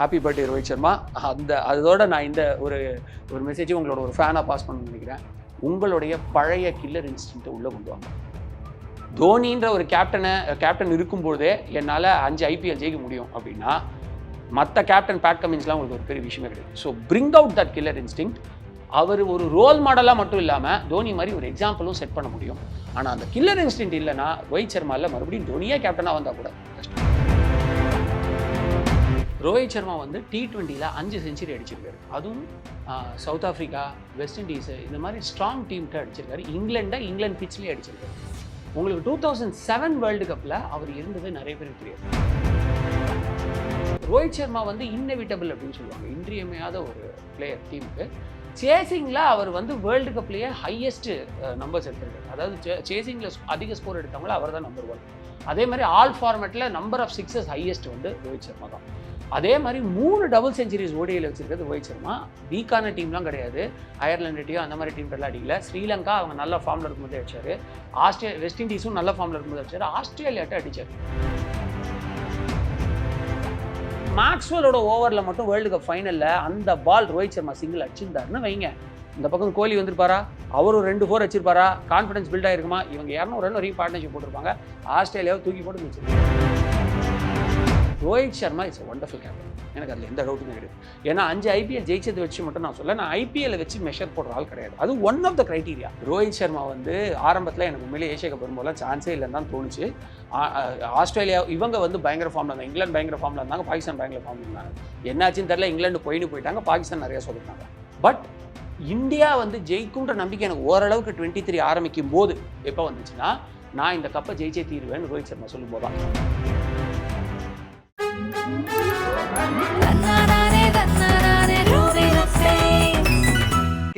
Happy birthday Rohit Sharma அந்த அதோட நான் இந்த ஒரு ஒரு மெசேஜை உங்களோட ஒரு ஃபேனாக பாஸ் பண்ணணும்னு நினைக்கிறேன். உங்களுடைய பழைய கில்லர் இன்ஸ்டிங்க்ட்டை உள்ளே கொண்டு வாங்க. தோனின்ற ஒரு கேப்டனை கேப்டன் இருக்கும்போதே என்னால் அஞ்சு ஐபிஎல் ஜெயிக்க முடியும் அப்படின்னா மற்ற கேப்டன் பேட் கமின்ஸ்லாம் உங்களுக்கு ஒரு பெரிய விஷயமே கிடையாது. So bring out that killer instinct அவர் ஒரு ரோல் மாடலாக மட்டும் இல்லாமல் தோனி மாதிரி ஒரு எக்ஸாம்பிளும் செட் பண்ண முடியும். ஆனால் அந்த கில்லர் இன்ஸ்டிங் இல்லைன்னா ரோஹித் சர்மா இல்லை மறுபடியும் தோனியே கேப்டனாக வந்தால் கூட ரோஹித் சர்மா வந்து டி ட்வெண்ட்டியில் அஞ்சு செஞ்சுரி அடிச்சிருக்காரு. அதுவும் சவுத் ஆஃப்ரிக்கா வெஸ்ட் இண்டீஸு இந்த மாதிரி ஸ்ட்ராங் டீம்கிட்ட அடிச்சிருக்காரு. இங்கிலாண்டை இங்கிலாந்து பிட்ச்லேயே அடிச்சிருக்காரு. உங்களுக்கு டூ தௌசண்ட் செவன் வேர்ல்டு கப்பில் அவர் இருந்தது நிறைய பேருக்கு தெரியாது. ரோஹித் சர்மா வந்து இன்னெவிட்டபிள் அப்படின்னு சொல்லுவாங்க. இன்றியமையாத ஒரு பிளேயர் டீமுக்கு சேசிங்கில் அவர் வந்து வேர்ல்டு கப்லேயே ஹையஸ்ட் நம்பர்ஸ் எடுத்திருக்காரு. அதாவது சேசிங்கில் அதிக ஸ்கோர் எடுத்தவங்கள அவர் தான் நம்பர் ஒன் அதே மாதிரி ஆல் ஃபார்மேட்டில் நம்பர் ஆஃப் சிக்ஸஸ் ஹையஸ்ட் வந்து ரோஹித் சர்மா தான். அதே மாதிரி மூணு டபுள் செஞ்சுரிஸ் ஓடியில் வச்சிருக்கிறது ரோஹித் சர்மா. வீக்கான டீம்லாம் கிடையாது. அயர்லாந்து டீம் அந்த மாதிரி டீம் எல்லாம் அடிக்கல. ஸ்ரீலங்கா அவங்க நல்ல ஃபார்மில் இருக்கும்போது அடிச்சார். ஆஸ்திரே வெஸ்ட் இண்டீஸும் நல்ல ஃபார்மில் இருக்கும்போது அடிச்சார். ஆஸ்திரேலியாட்ட அடிச்சார். மேக்ஸ்வலோட ஓவரில் மட்டும் வேர்ல்டு கப் ஃபைனலில் அந்த பால் ரோஹித் சர்மா சிங்கிள் அடிச்சிருந்தாருன்னு வைங்க. இந்த பக்கம் கோலி வந்திருப்பாரா? அவரும் ரெண்டு ஃபோர் அடிச்சிருப்பாரா? கான்ஃபிடன்ஸ் பில்ட் ஆகிருக்குமா இவங்க இரநூறு ரன் வரைக்கும் பார்ட்னர்ஷிப் போட்டிருப்பாங்க. ஆஸ்திரேலியாவை தூக்கி போட்டு வச்சிருக்காங்க Rohit Sharma is wonderful captain எனக்கு அதில் எந்த டவுட்டுமே கிடையாது. ஏன்னா அஞ்சு ஐபிஎல் ஜெயிச்சது வச்சு மட்டும் நான் சொல்ல நான் ஐபிஎல் வச்சு மெஷர் போடுற ஆள் கிடையாது. அது one of the criteria Rohit Sharma வந்து ஆரம்பத்தில் எனக்கு உண்மையிலே ஏஷியா கப் வரும்போதெல்லாம் சான்ஸே இல்லைன்னு தான் தோணுச்சு. ஆ- ஆஸ்திரேலியா இவங்க வந்து பயங்கர ஃபார்மில் இருந்தாங்க. இங்கிலாந்து பயங்கர ஃபார்மில் இருந்தாங்க. பாகிஸ்தான் பயங்கர ஃபார்மில் இருந்தாங்க. என்னாச்சுன்னு தெரியல இங்கிலாந்து போயின்னு போயிட்டாங்க. பாகிஸ்தான் நிறைய சொல்லிட்டாங்க. பட் இந்தியா வந்து ஜெயிக்கும்ன்ற நம்பிக்கை எனக்கு ஓரளவுக்கு டுவெண்ட்டி த்ரீ ஆரம்பிக்கும் போது எப்போ வந்துச்சுன்னா நான் இந்த கப்பை ஜெயிச்சே தீருவேன்னு ரோஹித் சர்மா சொல்லும் போதான்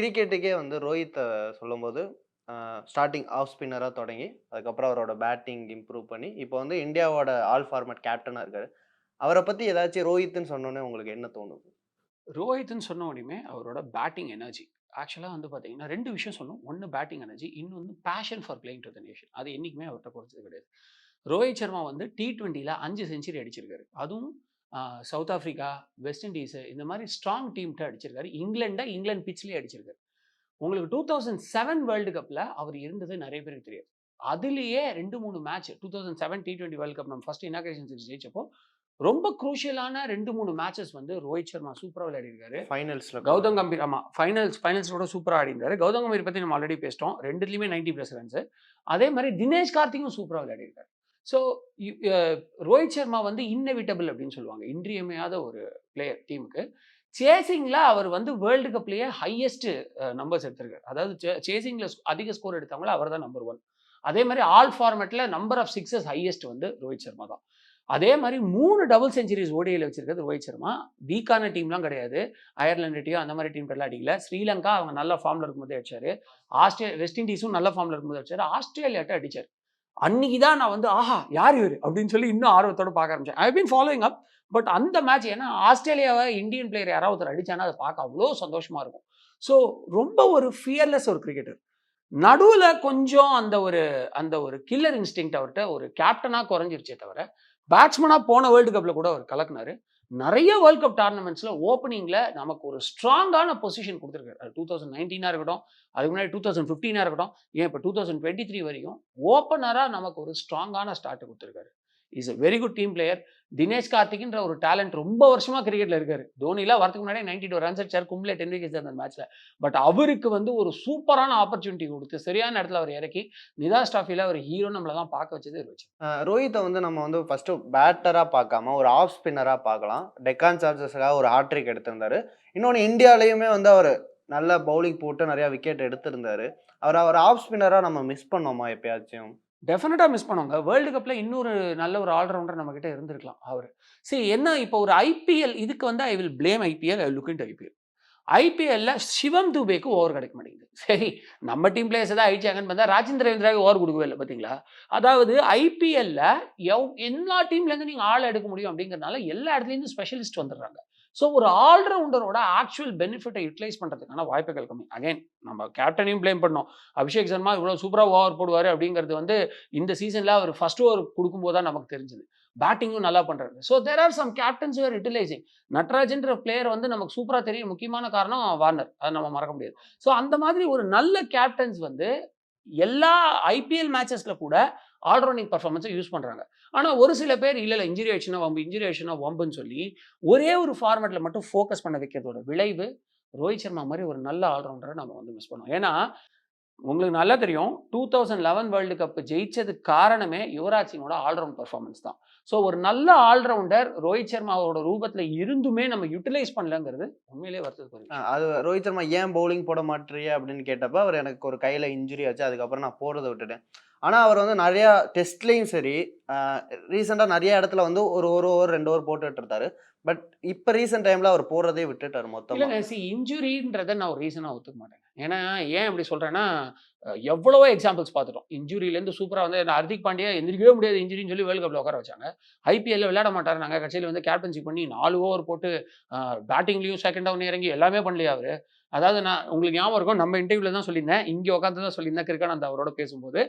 கிரிக்கெட்டுக்கே வந்து ரோஹித்தை சொல்லும்போது ஸ்டார்டிங் ஆஃப் ஸ்பின்னராக தொடங்கி அதுக்கப்புறம் அவரோட பேட்டிங் இம்ப்ரூவ் பண்ணி இப்போ வந்து இந்தியாவோட ஆல் ஃபார்மேட் கேப்டனாக இருக்காரு. அவரை பற்றி ஏதாச்சும் ரோஹித்னு சொன்னோன்னே உங்களுக்கு என்ன தோணுது? ரோஹித்னு சொன்ன உடனே அவரோட பேட்டிங் எனர்ஜி ஆக்சுவலாக வந்து பார்த்தீங்கன்னா ரெண்டு விஷயம் சொல்லணும். ஒன்று பேட்டிங் எனர்ஜி இன்னொன்று passion for playing to the nation அது என்றைக்குமே அவர்கிட்ட குறைச்சது கிடையாது. ரோஹித் சர்மா வந்து டி ட்வெண்ட்டியில் அஞ்சு செஞ்சுரி அடிச்சிருக்காரு. அதுவும் சவுத் ஆஃப்ரிக்கா வெஸ்ட் இண்டீஸு இந்த மாதிரி ஸ்ட்ராங் டீம்கிட்ட அடிச்சிருக்காரு. இங்கிலாண்டை இங்கிலாந்து பிட்ச்லேயே அடிச்சிருக்காரு. உங்களுக்கு டூ தௌசண்ட் செவன் வேர்ல்டு கப்பில் அவர் இருந்தது நிறைய பேருக்கு தெரியாது. அதுலேயே ரெண்டு மூணு match two thousand seven T twenty world cup நம்ம ஃபர்ஸ்ட் இனாகிரேஷன் சீரிஸ் ஜெயிச்சப்போ ரொம்ப குரூஷியலான ரெண்டு மூணு மேட்சஸ் வந்து ரோஹித் சர்மா சூப்பராக விளையாடிருக்காரு. ஃபைனல்ஸில் கௌதம் கம்பீர் ஆமாம் ஃபைனல்ஸ் ஃபைனல்ஸோட சூப்பராக ஆடிருந்தாரு. கௌதம் கம்பீர் பற்றி நம்ம ஆல்ரெடி பேசிட்டோம். ரெண்டுலேயுமே நைன்டி ப்ளஸ் ரன்ஸு அதே மாதிரி தினேஷ் கார்த்திக்கும் சூப்பராக விளையாடிருக்காரு. ஸோ ரோஹித் சர்மா வந்து இன்னெவிட்டபிள் அப்படின்னு சொல்லுவாங்க. இன்றியமையாத ஒரு பிளேயர் டீமுக்கு சேசிங்கில் அவர் வந்து வேர்ல்டு கப்லேயே ஹையஸ்ட் நம்பர்ஸ் எடுத்திருக்காரு. அதாவது சேசிங்கில் அதிக ஸ்கோர் எடுத்தவங்கள அவர் தான் நம்பர் ஒன் அதே மாதிரி ஆல் ஃபார்மேட்டில் நம்பர் ஆஃப் சிக்ஸஸ் ஹையஸ்ட் வந்து ரோஹித் சர்மா தான். அதே மாதிரி மூணு டபுள் செஞ்சுரிஸ் ஓடியில் வச்சிருக்கிறது ரோஹித் சர்மா. வீக்கான டீம்லாம் கிடையாது. அயர்லாண்டு டீம் அந்த மாதிரி டீம் எல்லாம் அடிக்கல. ஸ்ரீலங்கா அவங்க நல்ல ஃபார்மில் இருக்கும்போது அடிச்சார். ஆஸ்திரே வெஸ்ட் இண்டீஸும் நல்ல ஃபார்மில் இருக்கும்போது அடிச்சார். ஆஸ்திரேலியாட்ட அடிச்சார். அன்னைக்கு தான் நான் வந்து ஆஹா யார் இவர்? அப்படின்னு சொல்லி இன்னும் ஆர்வத்தோட பார்க்க ஆரம்பிச்சேன். I been following up but அந்த மேட்ச் ஏன்னா ஆஸ்திரேலியாவை இந்தியன் பிளேயர் யாராவது ஒருத்தர் அடித்தானா அதை பார்க்க அவ்வளோ சந்தோஷமாக இருக்கும். ஸோ ரொம்ப ஒரு ஃபியர்லெஸ் ஒரு கிரிக்கெட்டர் நடுவில் கொஞ்சம் அந்த ஒரு அந்த ஒரு கில்லர் இன்ஸ்டிங் அவர்கிட்ட ஒரு கேப்டனாக குறைஞ்சிருச்சே தவிர பேட்ஸ்மனாக போன வேர்ல்டு கப்பில் கூட அவர் கலக்குனாரு. நிறைய வேர்ல்ட் கப் டோர்னமெண்ட்ஸில் ஓப்பனிங்கில் நமக்கு ஒரு ஸ்ட்ராங்கான பொசிஷன் கொடுத்துருக்காரு. டூ தௌசண்ட் நைன்டீனாக இருக்கட்டும் அதுக்கு முன்னாடி டூ தௌசண்ட் ஃபிஃப்டீனாக இருக்கட்டும் ஏன் இப்போ டூ தௌசண்ட் டுவெண்ட்டி த்ரீ வரைக்கும் ஓப்பனராக நமக்கு ஒரு ஸ்ட்ராங்கான ஸ்டார்ட் கொடுத்துருக்காரு. Is a very good team player Dinesh கார்த்திக்ன்ற ஒரு டேலண்ட் ரொம்ப வருஷமா கிரிக்கெட்ல இருக்காரு. தோனிலாம் வரதுக்கு முன்னாடி நைன்டி டூ ரன்ஸ் அடிச்சார் கும்ப்ளே டென் விக்கெட்ஸ் அந்த மேட்ச்ல பட் அவருக்கு வந்து ஒரு சூப்பரான ஆப்பர்ச்சுனிட்டி கொடுத்து சரியான இடத்துல அவர் இறக்கி நிதா ஸ்டாஃபில ஒரு ஹீரோ நம்மள தான் பார்க்க வச்சது வச்சு ரோஹித்தை வந்து நம்ம வந்து ஃபர்ஸ்ட் பேட்டராக பார்க்காம ஒரு ஆஃப் ஸ்பின்னராக பார்க்கலாம். டெக்கான் சார்ஜர்ஸுக்காக ஒரு ஹாட்ரிக் எடுத்திருந்தாரு. இன்னொன்று இந்தியாலையுமே வந்து அவர் நல்ல பவுலிங் போட்டு நிறையா விக்கெட் எடுத்திருந்தாரு. அவர் அவர் ஆஃப் ஸ்பின்னராக நம்ம மிஸ் பண்ணோமா எப்பயாச்சும்? டெஃபினட்டாக மிஸ் பண்ணுவாங்க. வேர்ல்டு கப்பில் இன்னொரு நல்ல ஒரு ஆல்ரவுண்டர் நம்மக்கிட்ட இருந்திருக்கலாம் அவர். சரி என்ன இப்போ ஒரு ஐபிஎல் இதுக்கு வந்து I will blame IPL I look in IPL ஐபிஎல்ல சிவம் துபேக்கு ஓவர் கிடைக்க மாட்டேங்குது. சரி நம்ம டீம் பிளேயர்ஸ் ஏதாவது அழிச்சாங்கன்னு பார்த்தா ராஜேந்திர ரவீந்திராவுக்கு ஓவர் கொடுக்கவே இல்லை பார்த்தீங்களா அதாவது ஐபிஎல்ல எவ் எல்லா டீம்லேருந்து நீங்கள் ஆள் எடுக்க முடியும் அப்படிங்கிறதுனால எல்லா இடத்துலேருந்து ஸ்பெஷலிஸ்ட் வந்துடுறாங்க. ஸோ ஒரு ஆல்ரவுண்டரோட ஆக்சுவல் பெனிஃபிட்டை யூட்டிலைஸ் பண்ணுறதுக்கான வாய்ப்புகள் கம்மி. அகைன் நம்ம கேப்டனையும் பிளேம் பண்ணோம். அபிஷேக் சர்மா இவ்வளோ சூப்பராக ஓவர் போடுவார் அப்படிங்கிறது வந்து இந்த சீசனில் அவர் ஃபர்ஸ்ட் ஓவர் கொடுக்கும்போது தான் நமக்கு தெரிஞ்சது. பேட்டிங்கும் நல்லா பண்ணுறாரு so there are some captains where utilising நட்ராஜன்ற player வந்து நமக்கு சூப்பராக தெரியும். முக்கியமான காரணம் வார்னர் அதை நம்ம மறக்க முடியாது. ஸோ அந்த மாதிரி ஒரு நல்ல கேப்டன்ஸ் வந்து எல்லா ஐபிஎல் மேட்சஸில் கூட ஆல்ரவுண்டிங் பர்ஃபார்மன்ஸை யூஸ் பண்ணுறாங்க ஆனால் ஒரு சில பேர் இல்லை இல்லை இன்ஜுரி ஆயிடுச்சுன்னா வம்பு இன்ஜுரி ஆயிடுச்சுன்னா வம்புன்னு சொல்லி ஒரே ஒரு ஃபார்மேட்டில் மட்டும் ஃபோக்கஸ் பண்ண வைக்கிறதோட விளைவு ரோஹித் சர்மா மாதிரி ஒரு நல்ல ஆல்ரவுண்டரை நம்ம வந்து மிஸ் பண்ணுவோம். ஏன்னா உங்களுக்கு நல்லா தெரியும் two thousand eleven world cup ஜெயிச்சதுக்கு காரணமே யுவராஜ் சிங்கோட ஆல்ரவுண்ட் பர்ஃபார்மன்ஸ் தான். ஸோ ஒரு நல்ல ஆல்ரவுண்டர் ரோஹித் சர்மாவோட ரூபத்தில் இருந்துமே நம்ம யூட்டிலைஸ் பண்ணலங்கிறது உண்மையிலேயே வருத்தத்துக்கு விஷயம். அது ரோஹித் சர்மா ஏன் பவுலிங் போட மாட்டீங்க அப்படின்னு கேட்டப்ப அவர் எனக்கு ஒரு கையில் இன்ஜுரி ஆச்சு அதுக்கப்புறம் நான் போகிறத விட்டுட்டேன். ஆனால் அவர் வந்து நிறையா டெஸ்ட்லேயும் சரி ரீசெண்டாக நிறைய இடத்துல வந்து ஒரு ஒரு ஓவர் ரெண்டு ஓவர் போட்டுட்டு இருந்தாரு பட் இப்போ ரீசெண்ட் டைமில் அவர் போடுறதே விட்டுட்டார் சி இன்ஜுரின்றதை நான் ஒரு ரீசனாக ஒத்துக்க மாட்டேன். ஏன்னா ஏன் இப்படி சொல்கிறேன்னா எவ்வளவோ எக்ஸாம்பிள்ஸ் பார்த்துட்டோம். இன்ஜுரியிலேருந்து சூப்பராக வந்து நான் ஹர்திக் பாண்டியா எந்திரிக்கவே முடியாது இன்ஜுரின்னு சொல்லி வேர்ல்டு கப்பில் உட்கார வச்சாங்க. ஐபிஎல்ல விளையாட மாட்டார். நாங்கள் கட்சியில் வந்து கேப்டன்சி பண்ணி நாலு ஓவர் போட்டு பேட்டிங்லேயும் செகண்ட் டவுன் இறங்கி எல்லாமே பண்ணலையா அவர். அதாவது நான் உங்களுக்கு ஞாபகம் இருக்கும் நம்ம இன்டர்வியூவில் தான் சொல்லியிருந்தேன். இங்கே உட்காந்து தான் சொல்லியிருந்தேன். கிரிக்கெட் அந்த அவரோட பேசும்போது.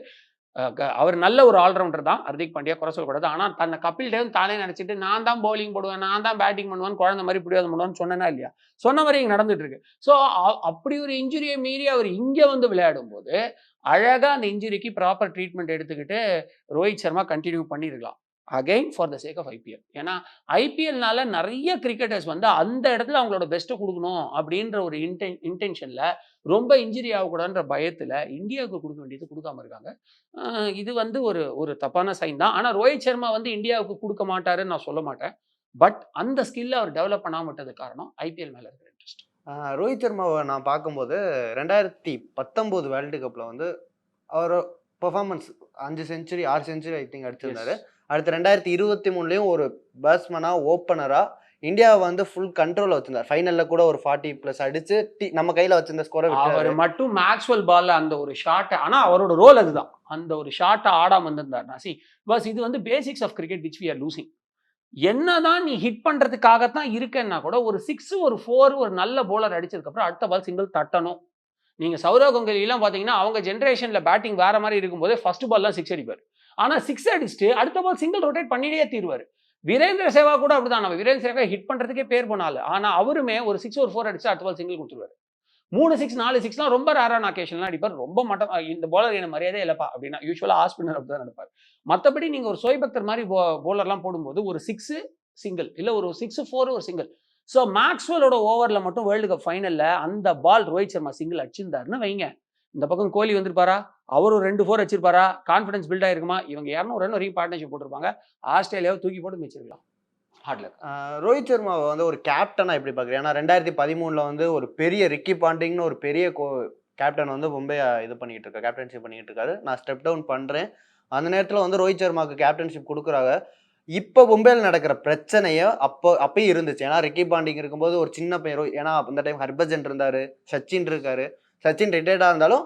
அவர் நல்ல ஒரு ஆல்ரவுண்டர் தான் ஹர்திக் பாண்டியா குறை சொல்லக்கூடாது ஆனால் தன்னை கபில் தேவ் தானே நினச்சிட்டு நான் தான் பவுலிங் போடுவேன் நான் தான் பேட்டிங் பண்ணுவேன் குழந்தை மாதிரி பிடிவாதம் பண்ணுவேன்னு சொன்னேனா இல்லையா? சொன்ன மாதிரி இங்கே நடந்துட்டு இருக்கு ஸோ அப்படி ஒரு இன்ஜுரியை மீறி அவர் இங்கே வந்து விளையாடும் போது அழகாக அந்த இன்ஜுரிக்கு ப்ராப்பர் ட்ரீட்மெண்ட் எடுத்துக்கிட்டு ரோஹித் சர்மா கண்டினியூ பண்ணியிருக்கலாம். Again for the sake of IPL ஏன்னா ஐபிஎல்னால நிறைய கிரிக்கெட்டர்ஸ் வந்து அந்த இடத்துல அவங்களோட பெஸ்ட்டை கொடுக்கணும் அப்படின்ற ஒரு இன்டென் இன்டென்ஷனில் ரொம்ப இன்ஜுரி ஆகக்கூடாதுன்ற பயத்தில் இந்தியாவுக்கு கொடுக்க வேண்டியது கொடுக்காம இருக்காங்க. இது வந்து ஒரு ஒரு தப்பான சைன் தான். ஆனால் ரோஹித் சர்மா வந்து இந்தியாவுக்கு கொடுக்க மாட்டாருன்னு நான் சொல்ல மாட்டேன். பட் அந்த ஸ்கில்லை அவர் டெவலப் பண்ணாம விட்டது காரணம் ஐபிஎல் மேலே இருக்கிற இன்ட்ரெஸ்ட் ரோஹித் சர்மாவை நான் பார்க்கும்போது ரெண்டாயிரத்தி பத்தொம்போது வேர்ல்டு கப்பில் வந்து அவர் பெர்ஃபார்மன்ஸ் அஞ்சு செஞ்சுரி ஆறு செஞ்சுரி ஐ திங்க் அடிச்சிருந்தாரு. அடுத்து ரெண்டாயிரத்தி இருபத்தி மூணுலேயும் ஒரு பேட்ஸ்மனாக ஓப்பனராக இந்தியாவை வந்து ஃபுல் கண்ட்ரோலில் வச்சிருந்தார். ஃபைனலில் கூட ஒரு ஃபார்ட்டி ப்ளஸ் அடிச்சு டி- நம்ம கையில் வச்சிருந்த ஸ்கோரை அவர் மட்டும் மேக்ஸ்வெல் பாலில் அந்த ஒரு ஷாட்டை ஆனால் அவரோட ரோல் அதுதான். அந்த ஒரு ஷாட்டை ஆடாம வந்திருந்தார் சி பஸ் இது வந்து basics of cricket which we are losing என்னதான் நீ ஹிட் பண்ணுறதுக்காகத்தான் இருக்கேன்னா கூட ஒரு சிக்ஸ் ஒரு ஃபோர் ஒரு நல்ல போலர் அடிச்சதுக்கப்புறம் அடுத்த பால் சிங்கிள் தட்டணும். நீங்கள் சௌரவ் கங்குலிலாம் பார்த்தீங்கன்னா அவங்க ஜென்ரேஷனில் பேட்டிங் வேறு மாதிரி இருக்கும்போதே ஃபர்ஸ்ட் பால் தான் சிக்ஸ் அடிப்பார். ஆனால் சிக்ஸ் அடிச்சுட்டு அடுத்த பால் சிங்கிள் ரொட்டேட் பண்ணிட்டே தீருவார். வீரேந்திர சேவா கூட அப்படிதான். நம்ம வீரேந்திர சேவா ஹிட் பண்ணுறதுக்கே பேர் போனால. ஆனால் அவருமே ஒரு சிக்ஸ் ஒரு ஃபோர் அடிச்சு அடுத்த பால் சிங்கிள் கொடுத்துருவாரு. மூணு சிக்ஸ் நாலு சிக்ஸ்லாம் ரொம்ப ரேரான அக்கேஷன்லாம் அடிப்பார். ரொம்ப மட்டம் இந்த bowler என்ன மரியாதை இல்லைப்பா அப்படின்னா யூஸ்வலாக ஹாஸ்பிட்டல் அப்படி தான் நடப்பார். மற்றபடி நீங்கள் ஒரு சோய் பக்தர் மாதிரி போலர்லாம் போடும்போது ஒரு சிக்ஸு சிங்கிள் இல்லை ஒரு சிக்ஸ் ஃபோர் ஒரு சிங்கிள் ஸோ மேக்ஸ்வெலோட ஓவரில் மட்டும் வேர்ல்டு கப் ஃபைனலில் அந்த பால் ரோஹித் சர்மா சிங்கிள் அடிச்சிருந்தாருன்னு வைங்க. இந்த பக்கம் கோலி வந்திருப்பாரா? அவர் ஒரு ரெண்டு ஃபோர் வச்சிருப்பாரா? கான்ஃபிடன்ஸ் பில்ட் ஆயிருக்குமா? இவங்க இரநூறு ரன் வரைக்கும் பார்ட்னர்ஷிப் போட்டிருப்பாங்க. ஆஸ்திரேலியாவை தூக்கி போட்டு மிச்சிருக்கலாம் ரோஹித் சர்மாவை வந்து ஒரு கேப்டனாக எப்படி பார்க்குறேன் ஏன்னா ரெண்டாயிரத்தி பதிமூணில் வந்து ஒரு பெரிய ரிக்கி பாண்டிங்னு ஒரு பெரிய கோ கேப்டன் வந்து மும்பை இது பண்ணிகிட்டு இருக்காரு கேப்டன்ஷிப் பண்ணிகிட்டு இருக்காரு. நான் ஸ்டெப் டவுன் பண்ணுறேன் அந்த நேரத்தில் வந்து ரோஹித் சர்மாவுக்கு கேப்டன்ஷிப் கொடுக்குறாங்க. இப்போ மும்பையில் நடக்கிற பிரச்சனையை அப்போ அப்பயும் இருந்துச்சு. ஏன்னா ரிக்கி பாண்டிங் இருக்கும்போது ஒரு சின்ன பையன் ஏன்னா அந்த டைம் ஹர்பஜன் இருந்தார் சச்சின் இருக்காரு. சச்சின் ரிட்டையர்டாக இருந்தாலும்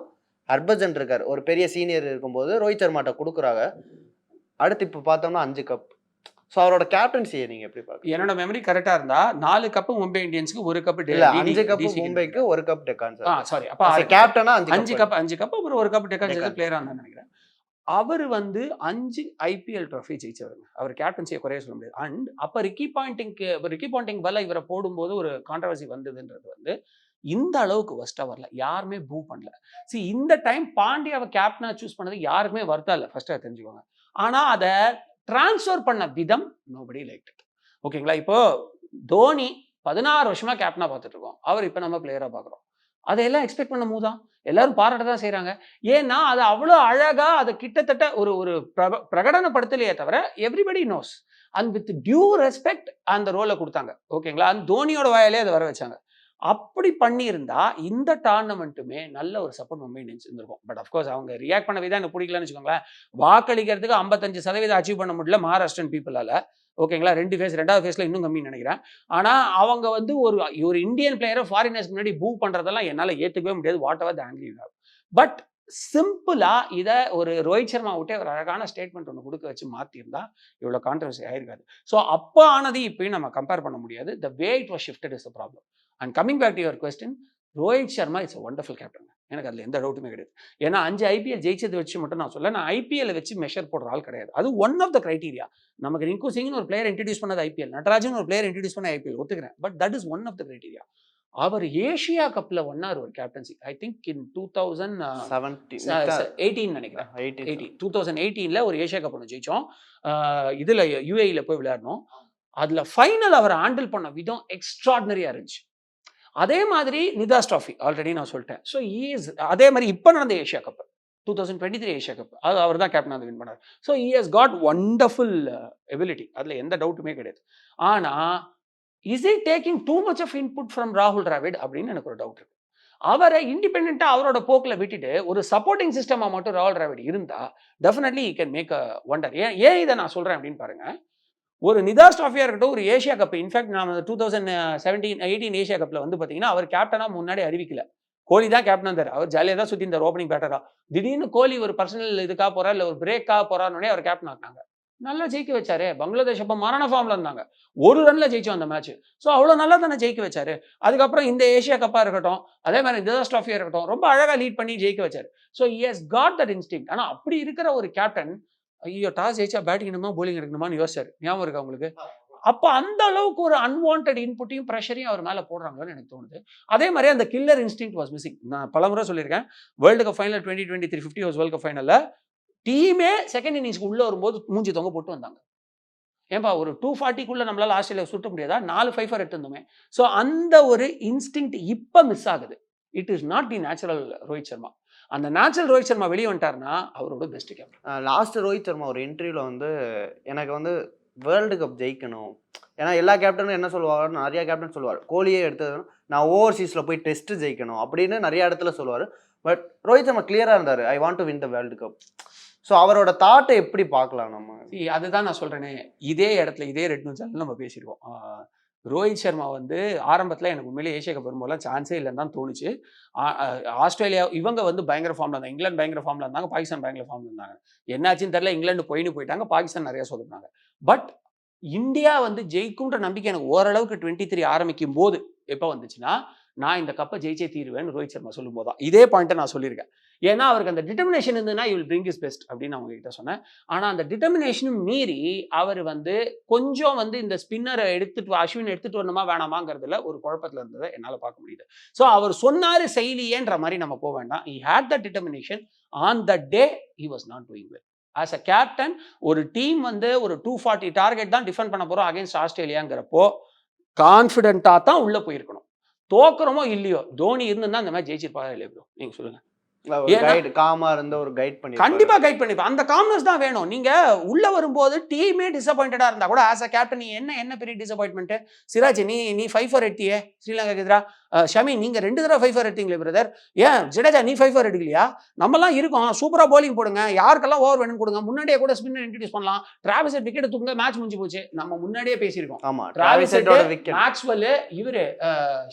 ஹர்பஜன் இருக்காரு. ஒரு பெரிய சீனியர் இருக்கும்போது ரோஹித் சர்மாட்ட கொடுக்குறாங்க. அடுத்து இப்போ பார்த்தோம்னா அஞ்சு கப் ஸோ அவரோட கேப்டன்சியை நீங்கள் எப்படி பார்க்குறீங்க? என்னோட மெமரி கரெக்டா இருந்தா நாலு கப்பு மும்பை இந்தியன்ஸ்க்கு ஒரு இல்ல அஞ்சு கப் மும்பைக்கு ஒரு கப் டெக்கான் ஆ சார் அப்ப. கேப்டனா அஞ்சு அஞ்சு கப் கப் அஞ்சு கப் அப்புறம் ஒரு கப் டெக்கான் Deccan. பிளேயரா இருந்தா நினைக்கிறேன். அவர் வந்து அஞ்சு ஐபிஎல் ட்ராஃபி ஜெயிச்சவருங்க. அவர் கேப்டன்சியை குறைய சொல்ல முடியாது. அண்ட் அப்ப ரிக்கி பாயிண்டிங்க்கு ரிக்கி பாயிண்டிங் பதிலா இவரை போடும்போது ஒரு கான்ட்ரவர்சி வந்ததுன்றது வந்து இந்த அளவுக்கு ஒஸ்ட்டாக வரல. யாருமே பூ பண்ணல. See இந்த டைம் பாண்டியாவை கேப்டனாக சூஸ் பண்ணது யாருக்குமே வருத்தம் இல்லை ஃபஸ்ட்டாக தெரிஞ்சுக்கோங்க. ஆனால் அதை டிரான்ஸ்ஃபர் பண்ண விதம் நோபடி லைக் ஓகேங்களா? இப்போ தோனி பதினாறு வருஷமா கேப்டனாக பார்த்துட்டு இருக்கோம். அவர் இப்போ நம்ம பிளேயராக பார்க்குறோம். அதையெல்லாம் எக்ஸ்பெக்ட் பண்ண தான் எல்லாரும் பாராட்ட தான் செய்கிறாங்க ஏன்னா அது அவ்வளோ அழகாக அதை கிட்டத்தட்ட ஒரு ஒரு பிரப- பிரகடனப்படுத்தலையே தவிர everybody knows and with due respect அந்த ரோலை கொடுத்தாங்க. ஓகேங்களா? அந்த தோனியோட வாயிலே அதை வர வச்சாங்க. அப்படி பண்ணியிருந்தா இந்த டார்னமெண்ட்டுமே நல்ல ஒரு சப்போர்ட் மும்பை இந்தியன்ஸ் இருந்திருக்கும். பட் அஃப்கோர்ஸ் அவங்க ரியாக்ட் பண்ணவே தான் எனக்கு பிடிக்கலன்னு வச்சுக்கோங்களேன். வாக்களிக்கிறதுக்கு ஐம்பத்தஞ்சு சதவீதம் அச்சீவ் பண்ண முடியல மகாராஷ்டிரன் பீப்புளால் ஓகேங்களா? ரெண்டு ஃபேஸ் ரெண்டாவது ஃபேஸ்ல இன்னும் கம்மின்னு நினைக்கிறேன். ஆனா அவங்க வந்து ஒரு ஒரு இந்தியன் பிளேயரை ஃபாரினர்ஸ் முன்னாடி பூ பண்றதெல்லாம் என்னால ஏத்துக்கவே முடியாது. வாட் எவர் த ஆங்கிலி பட் சிம்பிளா இதை ஒரு ரோஹித் சர்மா விட்டே ஒரு அழகான ஸ்டேட்மெண்ட் ஒன்று கொடுக்க வச்சு மாத்திருந்தா இவ்வளவு கான்ட்ரவர்சி ஆயிருக்காது. ஸோ அப்போ ஆனது இப்பயும் நம்ம கம்பேர் பண்ண முடியாது. The way it was shifted is the problem and coming back to your question Rohit Sharma it's wonderful captain எனக்கு அதில் எந்த டவுட்டுமே கிடையாது. ஏன்னா அஞ்சு ஐபிஎல் ஜெயிச்சதை வச்சு மட்டும் நான் சொல்ல நான் ஐபிஎல் வச்சு மெஷர் போடுற ஆள் கிடையாது. அது ஒன் ஆஃப் த கிரைட்டீரியா நமக்கு ரிங்கு சிங்னு ஒரு பிளேயர் இன்ட்ரடியூஸ் பண்ணது ஐபிஎல் நடராஜன் ஒரு பிளேயர் இன்ட்ரடியூஸ் பண்ண ஐபிஎல் ஒத்துக்கிறேன். But that is one of the criteria our Asia கப்பில் ஒன்னார் ஒரு captaincy I think in two thousand eighteen நினைக்கிறேன். எயிட்டி எயிட்டீன் டூ தௌசண்ட் எயிட்டீனில் ஒரு ஏஷியா கப் ஒன்று ஜெயிச்சோம். இதில் யூஏயில் போய் விளையாடணும் அதில் ஃபைனல் அவர் ஹேண்டில் பண்ண விதம் எக்ஸ்ட்ராடினரியாக இருந்துச்சு. அதே மாதிரி நிதாஸ் ட்ராஃபி ஆல்ரெடி நான் சொல்லிட்டேன். ஸோ இஸ் அதே மாதிரி இப்போ நடந்த Asia cup two thousand twenty three Asia cup அது அவர் தான் கேப்டன் வந்து வின் பண்ணார். So he has got wonderful ability அதில் எந்த டவுட்டுமே கிடையாது. ஆனால் is it taking too much of input from ராகுல் டிராவிட் அப்படின்னு எனக்கு ஒரு டவுட் இருக்கு. அவரை இண்டிபெண்ட்டாக அவரோட போக்கில் விட்டுட்டு ஒரு சப்போர்ட்டிங் சிஸ்டமாக மட்டும் ராகுல் டிராவிட் இருந்தால் definitely he can make a wonder ஏன் ஏன் இதை நான் சொல்கிறேன் அப்படின்னு பாருங்க. ஒரு நிதாஸ் ஸ்டாஃபியாக இருக்கட்டும் ஒரு ஏஷியா கப். இன்ஃபேக்ட் நான் two thousand seventeen eighteen Asia கப்பில் வந்து பார்த்தீங்கன்னா அவர் கேப்டனாக முன்னாடி அறிவிக்கல. கோலி தான் கேப்டன் இருந்தார். அவர் ஜாலியாக தான் சுற்றி இந்த ஓப்பனிங் பேட்டரா திடீர்னு கோலி ஒரு பர்சனல் இதுக்காக போறா இல்லை ஒரு பிரேக்காக போறான்னு அவர் கேப்டன் ஆக்குனாங்க. நல்லா ஜெயிக்க வச்சாரு. பங்களாதேஷ் அப்போ மரண ஃபார்ம்ல இருந்தாங்க. ஒரு ரன்ல ஜெயிச்சோம் அந்த மேட்ச் ஸோ அவ்வளோ நல்லா தானே ஜெயிக்க வச்சாரு. அதுக்கப்புறம் இந்த ஏஷியா கப்பா இருக்கட்டும் அதே மாதிரி இந்த ஸ்டாஃபியாக இருக்கட்டும் ரொம்ப அழகா லீட் பண்ணி ஜெயிக்க வச்சாரு. So he's got that instinct ஆனா அப்படி இருக்கிற ஒரு கேப்டன் ஐயோ டாஸ் ஜெயிச்சா பேட்டிங் எடுக்கணுமா போலிங் எடுக்கணுமான்னு யோசிச்சாரு. ஞாபகம் இருக்கா உங்களுக்கு? அப்போ அந்த அளவுக்கு ஒரு அன்வான்ட் இன்புட்டையும் ப்ரெஷரையும் அவர் மேலே போடுறாங்கன்னு எனக்கு தோணுது. அதே மாதிரி அந்த கில்லர் இன்ஸ்டிங் வாஸ் மிஸ்ஸிங் நான் பலமுறை சொல்லியிருக்கேன். World cup final twenty twenty three fifty overs world cup ஃபைனலில் டீமே செகண்ட் இன்னிங்ஸ்க்கு உள்ளே வரும்போது மூஞ்சி தொங்க போட்டு வந்தாங்க. ஏன்பா ஒரு டூ ஃபார்ட்டிக்குள்ளே நம்மளால் ஆஸ்திரேலியா சுட்ட முடியாதா? நாலு ஃபைஃபர் எடுத்திருந்தோமே. ஸோ அந்த ஒரு இன்ஸ்டிங் இப்போ மிஸ் ஆகுது. It is not the natural Rohit Sharma அந்த நேச்சுரல் ரோஹித் சர்மா வெளியே வந்துட்டாருன்னா அவரோட best captain last Rohit Sharma ஒரு இன்டர்வியூல வந்து எனக்கு வந்து வேர்ல்டு கப் ஜெயிக்கணும். ஏன்னா எல்லா கேப்டனும் என்ன சொல்லுவாங்க நிறைய கேப்டன் சொல்லுவார் கோலியே எடுத்தது நான் ஓவர்சீஸில் போய் டெஸ்ட் ஜெயிக்கணும் அப்படின்னு நிறைய இடத்துல சொல்லுவார். பட் ரோஹித் சர்மா கிளியராக இருந்தார் I want to win the world cup so அவரோட தாட்டை எப்படி பார்க்கலாம் நம்ம? அதுதான் நான் சொல்றேனே இதே இடத்துல இதே ரெட் நியூஸ் நம்ம பேசியிருக்கோம் ஆஹ் ரோஹித் சர்மா வந்து ஆரம்பத்தில் எனக்கு உண்மையிலே ஏஷியா கப் வரும்போதெல்லாம் சான்ஸே இல்லைன்னு தான் தோணுச்சு. ஆ- ஆஸ்திரேலியா இவங்க வந்து பயங்கர ஃபார்ம்ல இருந்தாங்க. இங்கிலாந்து பயங்கர ஃபார்ம்ல இருந்தாங்க. பாகிஸ்தான் பயங்கர ஃபார்ம்ல இருந்தாங்க. என்னாச்சுன்னு தெரியல. இங்கிலாந்து போயின்னு போயிட்டாங்க. பாகிஸ்தான் நிறைய சொதப்பினாங்க பட் இந்தியா வந்து ஜெயிக்கும்ன்ற நம்பிக்கை எனக்கு ஓரளவுக்கு டுவெண்ட்டி த்ரீ ஆரம்பிக்கும் போது எப்போ வந்துச்சுன்னா நான் இந்த கப்பை ஜெயிச்சே தீருவேன்னு ரோஹித் சர்மா சொல்லும் போது தான் இதே பாயிண்ட்டை நான் சொல்லியிருக்கேன். ஏன்னா அவருக்கு அந்த டிட்டர்மினேஷன் இருந்ததுன்னா you will bring his best அப்படின்னு அவங்க கிட்ட சொன்னேன். ஆனால் அந்த டிட்டர்மினேஷனும் மீறி அவர் வந்து கொஞ்சம் வந்து இந்த ஸ்பின்னரை எடுத்துட்டு வா- அஸ்வின் எடுத்துட்டு வரணுமா வேணாமாங்கிறதுல ஒரு குழப்பத்தில் இருந்ததை என்னால் பார்க்க முடியுது. ஸோ அவர் சொன்னார் செயலியேன்ற மாதிரி நம்ம போக வேண்டாம். He had the determination on the day he was not doing well as a captain ஒரு டீம் வந்து ஒரு டூ ஃபார்ட்டி டார்கெட் தான் டிஃபெண்ட் பண்ண போகிறோம் அகேன்ஸ்ட் ஆஸ்திரேலியாங்கிறப்போ கான்ஃபிடென்ட்டாக தான் உள்ளே போயிருக்கணும். தோக்குறோமோ இல்லையோ தோனி இருந்திருந்தா அந்த மாதிரி ஜெயிச்சிருப்பாரா இல்லையா ப்ரோ நீங்கள் சொல்லுங்கள் காமா இருந்து ஒரு கைட் பண்ணி கண்டிப்பா கைட் பண்ணிப்பேன் அந்த காம்னஸ் தான் வேணும். நீங்க உள்ள வரும்போது டீமே டிசப்பாயிண்டடா இருந்தா கூட ஆஸ் அ கேப்டன் நீ என்ன என்ன பெரிய டிசப்பாயின்மெண்ட் சிராஜ் நீ நீ ஃபைவ் ஃபோர் எடுத்தியே ஸ்ரீலங்காக்கு எதிரா? அஹ், ஷமி நீங்க ரெண்டு தடவை ஃபைவ் ஃபோர் எடுத்தீங்களே பிரதர் ஏன்? ஜடேஜா நீ ஃபைவ் ஃபோர் எடுக்கலையா? நம்மலாம் இருக்கோம். சூப்பரா bowling போடுங்க. யாருக்கெல்லாம் ஓவர் வேணும்னு கொடுங்க. முன்னாடியே கூட ஸ்பின்னர் இன்ட்ரடியூஸ் பண்ணலாம். டிராவிஸ் விக்கெட் தூங்க மேட்ச் முடிஞ்சு போச்சு. நம்ம முன்னாடியே பேசியிருக்கோம். ஆமா டிராவிஸ் டிராவிஸ் விக்கெட் மேக்ஸ்வெல் இவரு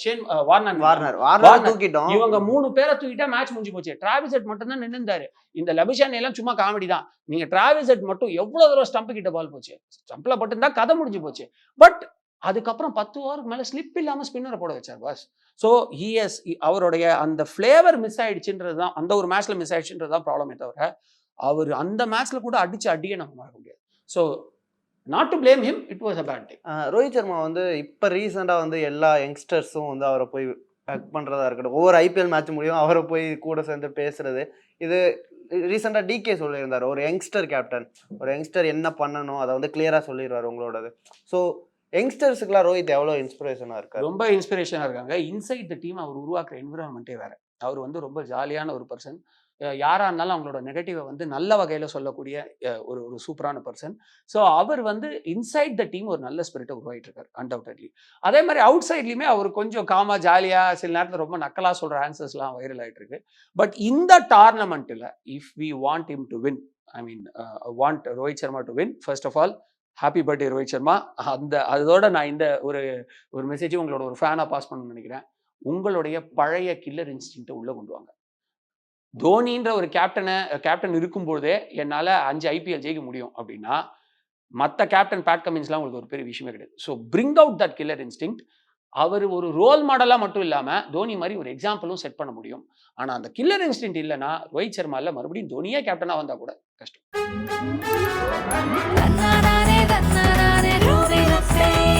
ஷேன் வார்னர் வார்னர் வார்னர். தூக்கிட்டோம். இவங்க மூணு பேரை தூக்கிட்டா மேட்ச் முடிஞ்சு போச்சு. டிராவிசெட் மட்டும் தான் நின்னுந்தாரு இந்த லபிஷான் எல்லாம் சும்மா காமெடி தான். நீங்க டிராவிசெட் மட்டும் எவ்வளவு தூரம் ஸ்டம்ப் கிட்ட பால் போச்சு. ஸ்டம்ப்ல பட்டுருந்தா கதை முடிஞ்சு போச்சு. பட் அதுக்கப்புறம் பத்து ஓவருக்கு மேலே ஸ்லிப் இல்லாமல் ஸ்பின்னரை போட வச்சார் பாஸ் ஸோ ஹிஎஸ் அவருடைய அந்த ஃப்ளேவர் மிஸ் ஆயிடுச்சுன்றது தான் அந்த ஒரு மேட்ச்ல மிஸ் ஆயிடுச்சுன்றது தான் ப்ராப்ளமே தவிர அவர் அந்த மேட்ச்ல கூட அடிச்சு அடியே நம்ம மறக்க முடியாது. So not to blame him it was a bad day Rohit Sharma வந்து இப்போ ரீசெண்டாக வந்து எல்லா யங்ஸ்டர்ஸும் வந்து அவரை போய் ஹக் பண்ணுறதா இருக்கட்டும் ஒவ்வொரு ஐபிஎல் மேட்ச் முடியும் அவரை போய் கூட சேர்ந்து பேசுறது. இது ரீசெண்டாக டிகே சொல்லியிருந்தார் ஒரு யங்ஸ்டர் கேப்டன் ஒரு யங்ஸ்டர் என்ன பண்ணணும் அதை வந்து கிளியராக சொல்லிடுவார் உங்களோடது. ஸோ யங்ஸ்டர்ஸுக்குலாம் ரோஹித் எவ்வளோ இன்ஸ்பிரேஷனாக இருக்காரு? ரொம்ப இன்ஸ்பிரேஷனாக இருக்காங்க. இன்சைட் த டீம் அவர் உருவாக்குற என்விரான்மெண்ட்டே வேற. அவர் வந்து ரொம்ப ஜாலியான ஒரு பர்சன் யாராக இருந்தாலும் அவங்களோட நெகட்டிவை வந்து நல்ல வகையில் சொல்லக்கூடிய ஒரு ஒரு சூப்பரான பர்சன் ஸோ அவர் வந்து இன்சைட் த டீம் ஒரு நல்ல ஸ்பிரிட்டை உருவாகிட்டு இருக்காரு அன்டவுட்லி அதே மாதிரி அவுட் சைட்லையுமே அவர் கொஞ்சம் காமா ஜாலியாக சில நேரத்தில் ரொம்ப நக்கலாக சொல்கிற ஆன்சர்ஸ்லாம் வைரல் ஆகிட்டு இருக்கு பட் இந்த டார்னமெண்ட்டில் if we want him to win I mean want Rohit Sharma to win first of all happy birthday Rohit Sharma. அந்த அதோட நான் இந்த ஒரு ஒரு மெசேஜ் உங்களோட ஒரு ஃபேனாக பாஸ் பண்ணணும்னு நினைக்கிறேன். உங்களுடைய பழைய கில்லர் இன்ஸ்டிங்க்டை உள்ளே கொண்டு வாங்க. தோனின்ற ஒரு கேப்டனை கேப்டன் இருக்கும்போதே என்னால் அஞ்சு ஐபிஎல் ஜெயிக்க முடியும் அப்படின்னா மற்ற கேப்டன் பேட் கமின்ஸ்லாம் உங்களுக்கு ஒரு பெரிய விஷயமே கிடையாது. So bring out that killer instinct அவர் ஒரு ரோல் மாடலாக மட்டும் இல்லாமல் தோனி மாதிரி ஒரு எக்ஸாம்பிளும் செட் பண்ண முடியும். ஆனால் அந்த கில்லர் இன்ஸ்டின்ட் இல்லைன்னா ரோஹித் சர்மாவில் மறுபடியும் தோனியே கேப்டனாக வந்தால் கூட கஷ்டம். say